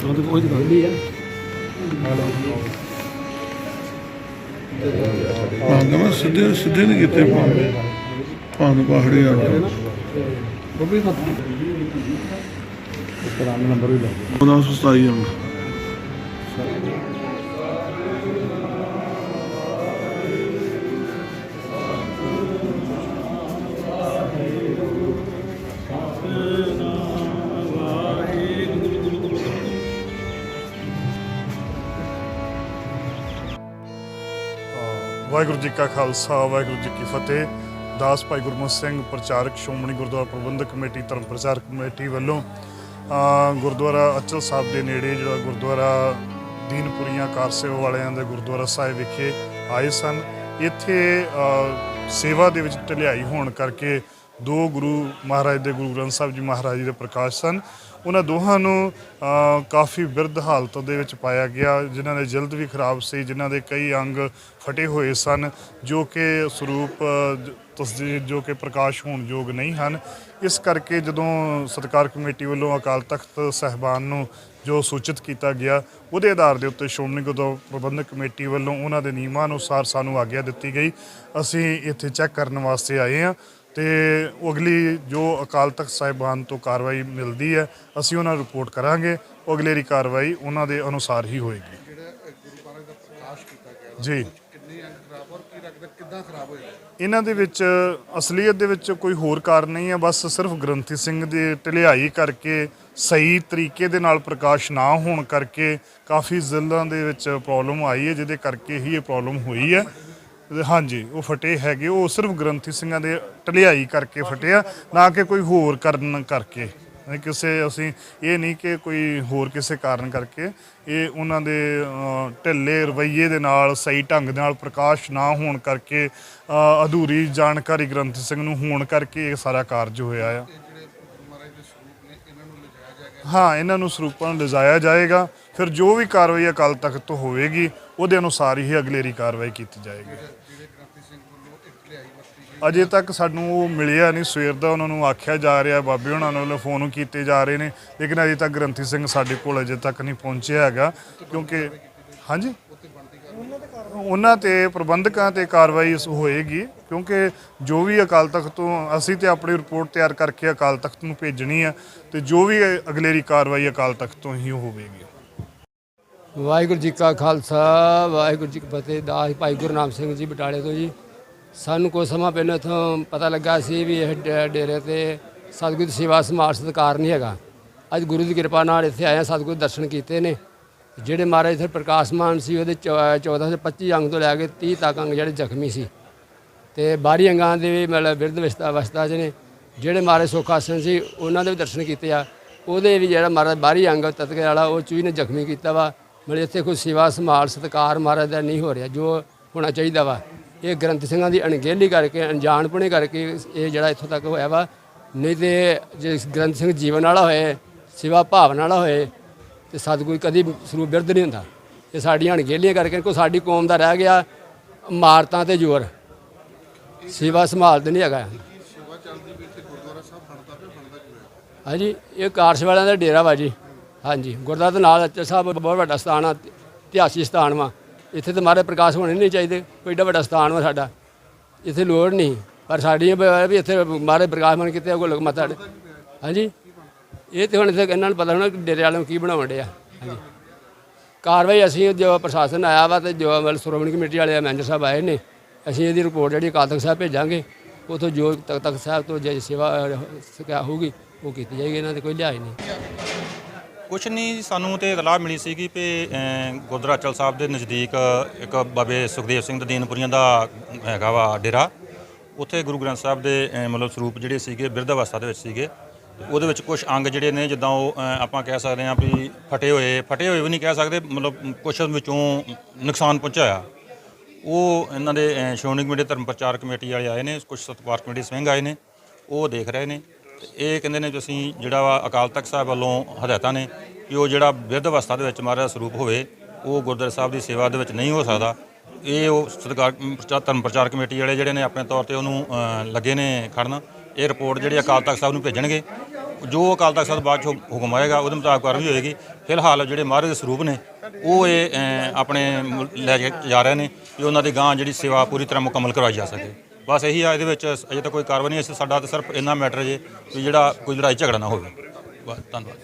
ਉਹ ਤੇ ਕੋਈ ਦਿਖਾਉਂਦੀ ਆ ਭਾਂਗ ਸਿੱਧੇ ਸਿੱਧੇ ਨਹੀਂ ਕੀਤੇ ਭਾਂਗ ਭਾਂਗ ਪਹਾੜੀ ਆ ਉਹ ਵੀ ਖਤ ਪੁਰਾਣਾ ਨੰਬਰ ਵੀ ਲਾ 1927 ਅੰਗ ਵਾਹਿਗੁਰੂ ਜੀ ਕਾ ਖਾਲਸਾ, ਵਾਹਿਗੁਰੂ ਜੀ ਕੀ ਫਤਿਹ। ਦਾਸ ਭਾਈ ਗੁਰਮੁਖ ਸਿੰਘ, ਪ੍ਰਚਾਰਕ ਸ਼੍ਰੋਮਣੀ ਗੁਰਦੁਆਰਾ ਪ੍ਰਬੰਧਕ ਕਮੇਟੀ, ਧਰਮ ਪ੍ਰਚਾਰ ਕਮੇਟੀ ਵੱਲੋਂ ਗੁਰਦੁਆਰਾ ਅਚਲ ਸਾਹਿਬ ਦੇ ਨੇੜੇ ਜਿਹੜਾ ਗੁਰਦੁਆਰਾ ਦੀਨਪੁਰੀਆਂ ਕਾਰ ਸੇਵਾ ਵਾਲਿਆਂ ਦੇ ਗੁਰਦੁਆਰਾ ਸਾਹਿਬ ਵਿਖੇ ਆਏ ਸਨ। ਇੱਥੇ ਸੇਵਾ ਦੇ ਵਿੱਚ ਢਲਿਆਈ ਹੋਣ ਕਰਕੇ ਦੋ ਗੁਰੂ ਮਹਾਰਾਜ ਦੇ ਗੁਰੂ ਗ੍ਰੰਥ ਸਾਹਿਬ ਜੀ ਮਹਾਰਾਜ ਜੀ ਦੇ ਪ੍ਰਕਾਸ਼ ਸਨ। ਉਹਨਾਂ ਦੋਹਾਂ ਨੂੰ ਕਾਫੀ ਬਿਰਧ ਹਾਲਤ ਦੇ ਵਿੱਚ ਪਾਇਆ ਗਿਆ ਜਿਨ੍ਹਾਂ ਦੇ ਜਲਦ ਵੀ ਖਰਾਬ ਸੀ ਜਿਨ੍ਹਾਂ ਦੇ ਕਈ ਅੰਗ ਫਟੇ ਹੋਏ ਸਨ ਜੋ ਕਿ ਸਰੂਪ ਅ, ਤਸਦੀਰ ਜੋ ਕਿ ਪ੍ਰਕਾਸ਼ ਹੋਣ ਯੋਗ ਨਹੀਂ ਹਨ। ਇਸ ਕਰਕੇ ਜਦੋਂ ਸਤਕਾਰ ਕਮੇਟੀ ਵੱਲੋਂ ਅਕਾਲ ਤਖਤ ਸਹਿਬਾਨ ਨੂੰ ਜੋ ਸੂਚਿਤ ਕੀਤਾ ਗਿਆ ਉਹਦੇ ਆਧਾਰ ਦੇ ਉੱਤੇ ਸ਼੍ਰੋਮਣੀ ਗੁਰਦੁਆਰਾ ਪ੍ਰਬੰਧਕ ਕਮੇਟੀ ਵੱਲੋਂ ਉਹਨਾਂ ਦੇ ਨਿਯਮਾਂ ਅਨੁਸਾਰ ਸਾਨੂੰ ਆਗਿਆ ਦਿੱਤੀ ਗਈ। ਅਸੀਂ ਇੱਥੇ ਚੈੱਕ ਕਰਨ ਵਾਸਤੇ ਆਏ ਹਾਂ। ਤੇ ਅਗਲੀ ਜੋ ਅਕਾਲ ਤਖਤ ਸਾਹਿਬਾਨ ਤੋਂ ਕਾਰਵਾਈ ਮਿਲਦੀ ਹੈ ਅਸੀਂ ਉਹਨਾਂ ਨੂੰ ਰਿਪੋਰਟ ਕਰਾਂਗੇ। ਉਹ ਅਗਲੇਰੀ ਕਾਰਵਾਈ ਉਹਨਾਂ ਦੇ ਅਨੁਸਾਰ ਹੀ ਹੋਏਗੀ। ਜਿਹੜਾ ਇਹ ਗੁਰੂ ਮਹਾਰਾਜ ਦਾ ਪ੍ਰਕਾਸ਼ ਕੀਤਾ ਗਿਆ ਜੀ। ਕਿੰਨੇ ਅੰਗ ਖਰਾਬ ਔਰ ਕੀ ਲੱਗਦਾ ਕਿੱਦਾਂ ਖਰਾਬ ਹੋਇਆ? ਇਹਨਾਂ ਦੇ ਵਿੱਚ ਅਸਲੀਅਤ ਦੇ ਵਿੱਚ ਕੋਈ ਹੋਰ ਕਾਰਨ ਨਹੀਂ ਹੈ ਬਸ ਸਿਰਫ ਗ੍ਰੰਥੀ ਸਿੰਘ ਦੀ ਢਲਿਆਈ ਕਰਕੇ ਸਹੀ ਤਰੀਕੇ ਦੇ ਨਾਲ ਪ੍ਰਕਾਸ਼ ਨਾ ਹੋਣ ਕਰਕੇ ਕਾਫੀ ਜ਼ਿਲ੍ਹਿਆਂ ਦੇ ਵਿੱਚ ਪ੍ਰੋਬਲਮ ਆਈ ਹੈ ਜਿਹਦੇ ਕਰਕੇ ਹੀ ਇਹ ਪ੍ਰੋਬਲਮ ਹੋਈ ਹੈ। ਹਾਂਜੀ, ਉਹ ਫਟੇ ਹੈਗੇ, ਉਹ ਸਿਰਫ ਗ੍ਰੰਥੀ ਸਿੰਘਾਂ ਦੇ ਢਲਿਆਈ ਕਰਕੇ ਫਟਿਆ ਨਾ ਕਿ ਕੋਈ ਹੋਰ ਕਰਨ ਕਰਕੇ। ਨਹੀਂ ਕਿਸੇ ਅਸੀਂ, ਇਹ ਨਹੀਂ ਕਿ ਕੋਈ ਹੋਰ ਕਿਸੇ ਕਾਰਨ ਕਰਕੇ, ਇਹ ਉਹਨਾਂ ਦੇ ਢਿੱਲੇ ਰਵੱਈਏ ਦੇ ਨਾਲ, ਸਹੀ ਢੰਗ ਦੇ ਨਾਲ ਪ੍ਰਕਾਸ਼ ਨਾ ਹੋਣ ਕਰਕੇ ਅਧੂਰੀ ਜਾਣਕਾਰੀ ਗ੍ਰੰਥੀ ਸਿੰਘ ਨੂੰ ਹੋਣ ਕਰਕੇ ਇਹ ਸਾਰਾ ਕਾਰਜ ਹੋਇਆ ਆ ਇਹ ਜਿਹੜੇ ਗੁਰੂ ਮਹਾਰਾਜ ਦੇ ਸਰੂਪ ਨੇ ਇਹਨਾਂ ਨੂੰ ਲਿਜਾਇਆ ਜਾਏਗਾ ਹਾਂ, ਇਹਨਾਂ ਨੂੰ ਸਰੂਪਾਂ ਨੂੰ ਲਿਜਾਇਆ ਜਾਏਗਾ, ਫਿਰ ਜੋ ਵੀ ਕਾਰਵਾਈ ਅਕਾਲ ਤਖਤ ਤੋਂ ਹੋਵੇਗੀ, ਉਹਦੇ ਅਨੁਸਾਰ ਹੀ ਅਗਲੇਰੀ ਕਾਰਵਾਈ ਕੀਤੀ ਜਾਏਗੀ। ਅਜੇ ਤੱਕ ਸਾਨੂੰ ਉਹ ਮਿਲਿਆ ਨਹੀਂ, ਸਵੇਰ ਦਾ ਉਹਨਾਂ ਨੂੰ ਆਖਿਆ ਜਾ ਰਿਹਾ, ਬਾਬੇ ਉਹਨਾਂ ਨੂੰ ਫੋਨ ਕੀਤੇ ਜਾ ਰਹੇ ਨੇ, ਲੇਕਿਨ ਅਜੇ ਤੱਕ ਗ੍ਰੰਥੀ ਸਿੰਘ ਸਾਡੇ ਕੋਲ ਅਜੇ ਤੱਕ ਨਹੀਂ ਪਹੁੰਚਿਆ ਹੈਗਾ, ਕਿਉਂਕਿ, ਹਾਂਜੀ? ਉਹਨਾਂ ਤੇ ਪ੍ਰਬੰਧਕਾਂ ਤੇ ਕਾਰਵਾਈ ਹੋਏਗੀ, ਕਿਉਂਕਿ ਜੋ ਵੀ ਅਕਾਲ ਤਖਤ ਤੋਂ ਅਸੀਂ ਤੇ ਆਪਣੀ ਰਿਪੋਰਟ ਤਿਆਰ ਕਰਕੇ ਅਕਾਲ ਤਖਤ ਨੂੰ ਭੇਜਣੀ ਆ, ਤੇ ਜੋ ਵੀ ਅਗਲੇਰੀ ਕਾਰਵਾਈ ਅਕਾਲ ਤਖਤ ਤੋਂ ਹੀ ਹੋਵੇਗੀ। ਵਾਹਿਗੁਰੂ ਜੀ ਕਾ ਖਾਲਸਾ, ਵਾਹਿਗੁਰੂ ਜੀ ਕੀ ਫਤਿਹ, ਦਾਸ ਭਾਈ ਗੁਰਨਾਮ ਸਿੰਘ ਜੀ ਬਟਾਲੇ ਤੋਂ ਜੀ। ਸਾਨੂੰ ਕੁਝ ਸਮਾਂ ਪਹਿਲਾਂ ਇੱਥੋਂ ਪਤਾ ਲੱਗਾ ਸੀ ਵੀ ਇਹ ਡੇ- ਡੇਰੇ ਤੇ ਸਤਿਗੁਰੂ ਸੇਵਾ ਸੰਭਾਲ ਸਤਿਕਾਰ ਨਹੀਂ ਹੈਗਾ। ਅੱਜ ਗੁਰੂ ਦੀ ਕਿਰਪਾ ਨਾਲ ਇੱਥੇ ਆਏ ਹਾਂ, ਸਤਿਗੁਰੂ ਦਰਸ਼ਨ ਕੀਤੇ ਨੇ। ਜਿਹੜੇ ਮਹਾਰਾਜ ਇੱਥੇ ਪ੍ਰਕਾਸ਼ਮਾਨ ਸੀ, ਉਹਦੇ 14 ਤੋਂ 25 ਅੰਗ ਤੋਂ ਲੈ ਕੇ 30 ਤੱਕ ਅੰਗ ਜਿਹੜੇ ਜ਼ਖਮੀ ਸੀ। ਤੇ ਬਾਹਰੀ ਅੰਗਾਂ ਦੇ ਵੀ ਮਤਲਬ ਬਿਰਧ ਅਵਸਥਾ ਅਵਸਥਾ 'ਚ ਨੇ। ਜਿਹੜੇ ਮਹਾਰਾਜ ਸੁਖਾਸਨ ਸੀ, ਉਹਨਾਂ ਦੇ ਵੀ ਦਰਸ਼ਨ ਕੀਤੇ ਆ। ਉਹਦੇ ਵੀ ਜਿਹੜਾ ਮਹਾਰਾਜ ਬਾਹਰੀ ਅੰਗ, ਤਤਕੇ ਵਾਲਾ, ਉਹ ਚੂਹੀ ਨੇ ਜ਼ਖਮੀ ਕੀਤਾ ਵਾ। ਮਤਲਬ ਇੱਥੇ ਕੋਈ ਸੇਵਾ ਸੰਭਾਲ ਸਤਿਕਾਰ ਮਹਾਰਾਜ ਦਾ ਨਹੀਂ ਹੋ ਰਿਹਾ, ਜੋ ਹੋਣਾ ਚਾਹੀਦਾ ਵਾ। ਇਹ ਗ੍ਰੰਥ ਸਿੰਘਾਂ ਦੀ ਅਣਗਹਿਲੀ ਕਰਕੇ ਅਣਜਾਣਪੁਣੇ ਕਰਕੇ ਇਹ ਜਿਹੜਾ ਇੱਥੋਂ ਤੱਕ ਹੋਇਆ ਵਾ। ਨਹੀਂ ਤੇ ਜੇ ਗ੍ਰੰਥ ਸਿੰਘ ਜੀਵਨ ਵਾਲਾ ਹੋਏ, ਸੇਵਾ ਭਾਵਨਾ ਵਾਲਾ ਹੋਏ ਤੇ ਸਤਿਗੁਰੂ ਕਦੀ ਸਰੂਪ ਬਿਰਧ ਨਹੀਂ ਹੁੰਦਾ। ਇਹ ਸਾਡੀਆਂ ਅਣਗਹਿਲੀਆਂ ਕਰਕੇ ਕੋਈ ਸਾਡੀ ਕੌਮ ਦਾ ਰਹਿ ਗਿਆ, ਇਮਾਰਤਾਂ ਤੇ ਜ਼ੋਰ। ਸੇਵਾ ਸੰਭਾਲਦੇ ਨਹੀਂ ਹੈਗਾ। ਹਾਂਜੀ, ਇਹ ਕਾਰਸ਼ ਵਾਲਿਆਂ ਦਾ ਡੇਰਾ ਵਾ ਜੀ। ਹਾਂਜੀ ਗੁਰਦਾਸ ਦੇ ਨਾਲ ਅੱਚਾ ਸਾਹਿਬ ਬਹੁਤ ਵੱਡਾ ਸਥਾਨ ਆ, ਇਤਿਹਾਸਿਕ ਸਥਾਨ ਵਾ। ਇੱਥੇ ਤੇ ਮਾਰੇ ਪ੍ਰਕਾਸ਼ ਹੋਣੇ ਨਹੀਂ ਚਾਹੀਦੇ, ਕੋਈ ਏਡਾ ਵੱਡਾ ਸਥਾਨ ਵਾ ਸਾਡਾ। ਇੱਥੇ ਲੋੜ ਨਹੀਂ, ਪਰ ਸਾਡੀ ਵੀ ਇੱਥੇ ਮਾਰੇ ਪ੍ਰਕਾਸ਼ ਮਨ ਕਿਤੇ ਕੋਈ ਲੋਕ ਮਤਾ ਅੜੇ। ਹਾਂਜੀ। ਇਹ ਤੇ ਹੁਣ ਇੱਥੇ ਇਹਨਾਂ ਨੂੰ ਪਤਾ ਹੋਣਾ ਕਿ ਡੇਰੇ ਵਾਲਿਆਂ ਨੂੰ ਕੀ ਬਣਾਉਣ ਡਿਆ। ਹਾਂਜੀ। ਕਾਰਵਾਈ ਅਸੀਂ ਜੋ ਪ੍ਰਸ਼ਾਸਨ ਆਇਆ ਵਾ ਤੇ ਜੋ ਮਤਲਬ ਸ਼੍ਰੋਮਣੀ ਕਮੇਟੀ ਵਾਲੇ ਮੈਨੇਜਰ ਸਾਹਿਬ ਆਏ ਨੇ ਅਸੀਂ ਇਹਦੀ ਰਿਪੋਰਟ ਜਿਹੜੀ ਅਕਾਲ ਤਖਤ ਸਾਹਿਬ ਭੇਜਾਂਗੇ ਉਥੋਂ ਜੋ ਤਖਤ ਤਖਤ ਸਾਹਿਬ ਤੋਂ ਜੇ ਸੇਵਾ ਅਹ, ਹੋਊਗੀ ਉਹ ਕੀਤੀ ਜਾਏਗੀ ਇਹਨਾਂ ਦੇ ਕੋਈ ਲਿਹਾਜ਼ ਨਹੀਂ। ਕੁਛ ਨਹੀਂ ਸਾਨੂੰ ਤੇ ਇਤਲਾਹ ਮਿਲੀ ਸੀਗੀ ਕਿ ਅਮ, ਸਾਹਿਬ ਦੇ ਨਜ਼ਦੀਕ ਇੱਕ ਬਾਬੇ ਸੁਖਦੇਵ ਸਿੰਘ ਦੀਨਪੁਰੀਆਂ ਦਾ ਹੈਗਾ ਵਾ ਡੇਰਾ। ਉੱਥੇ ਗੁਰੂ ਗ੍ਰੰਥ ਸਾਹਿਬ ਦੇ ਮਤਲਬ ਸਰੂਪ ਜਿਹੜੇ ਸੀਗੇ ਬਿਰਧ ਅਵਸਥਾ ਦੇ ਵਿੱਚ ਸੀਗੇ। ਉਹਦੇ ਵਿੱਚ ਕੁਝ ਅੰਗ ਜਿਹੜੇ ਨੇ ਜਿੱਦਾਂ ਉਹ ਅਮ, ਆਪਾਂ ਕਹਿ ਸਕਦੇ ਹਾਂ ਵੀ ਫਟੇ ਹੋਏ ਫਟੇ ਹੋਏ ਵੀ ਨਹੀਂ ਕਹਿ ਸਕਦੇ ਮਤਲਬ ਕੁਝ ਵਿੱਚੋਂ ਨੁਕਸਾਨ ਪਹੁੰਚਾਇਆ ਉਹ ਇਹਨਾਂ ਦੇ ਅਮ, ਸ਼੍ਰੋਮਣੀ ਕਮੇਟੀ ਧਰਮ ਪ੍ਰਚਾਰ ਕਮੇਟੀ ਵਾਲੇ ਆਏ ਨੇ ਕੁਝ ਸਤਿਕਾਰ ਕਮੇਟੀ ਸਿੰਘ ਆਏ ਨੇ ਉਹ ਦੇਖ ਰਹੇ ਨੇ। ਤੇ ਇਹ ਕਹਿੰਦੇ ਨੇ ਕਿ ਅਸੀਂ ਜਿਹੜਾ ਵਾ ਅਕਾਲ ਤਖਤ ਸਾਹਿਬ ਵੱਲੋਂ ਹਦਾਇਤਾਂ ਨੇ ਕਿ ਉਹ ਜਿਹੜਾ ਬਿਰਧ ਅਵਸਥਾ ਦੇ ਵਿੱਚ ਮਹਾਰਾਜ ਦਾ ਸਰੂਪ ਹੋਵੇ ਉਹ ਗੁਰਦੁਆਰਾ ਸਾਹਿਬ ਦੀ ਸੇਵਾ ਦੇ ਵਿੱਚ ਨਹੀਂ ਹੋ ਸਕਦਾ। ਇਹ ਉਹ ਸਤਿਕਾਰ ਪ੍ਰਚਾਰ ਧਰਮ ਪ੍ਰਚਾਰ ਕਮੇਟੀ ਵਾਲੇ ਜਿਹੜੇ ਨੇ ਆਪਣੇ ਤੌਰ ਤੇ ਉਹਨੂੰ ਅ, ਲੱਗੇ ਨੇ ਖੜਨ। ਇਹ ਰਿਪੋਰਟ ਜਿਹੜੀ ਅਕਾਲ ਤਖਤ ਸਾਹਿਬ ਨੂੰ ਭੇਜਣਗੇ। ਜੋ ਅਕਾਲ ਤਖਤ ਸਾਹਿਬ ਬਾਅਦ 'ਚੋਂ ਹੁਕਮ ਆਏਗਾ, ਉਹਦੇ ਮੁਤਾਬਕ ਕਾਰਵਾਈ ਹੋਏਗੀ। ਫਿਲਹਾਲ ਜਿਹੜੇ ਮਹਾਰਾਜ ਦੇ ਸਰੂਪ ਨੇ, ਉਹ ਇਹ ਆਪਣੇ ਲੈ ਕੇ ਜਾ ਰਹੇ ਨੇ ਕਿ ਉਹਨਾਂ ਦੀ ਗਾਂ ਜਿਹੜੀ ਸੇਵਾ ਪੂਰੀ ਤਰ੍ਹਾਂ ਮੁਕੰਮਲ ਕਰਵਾਈ ਜਾ ਸਕੇ। ਬਸ ਇਹੀ ਆ, ਇਹਦੇ ਵਿੱਚ ਅਜੇ ਤਾਂ ਕੋਈ ਕਾਰਵਾਈ ਨਹੀਂ ਇਸ ਸਾਡਾ ਤਾਂ ਸਿਰਫ ਇੰਨਾ ਮੈਟਰ ਜੇ ਵੀ ਜਿਹੜਾ ਕੋਈ ਲੜਾਈ ਝਗੜਾ ਨਾ ਹੋਵੇ। ਬਸ, ਧੰਨਵਾਦ।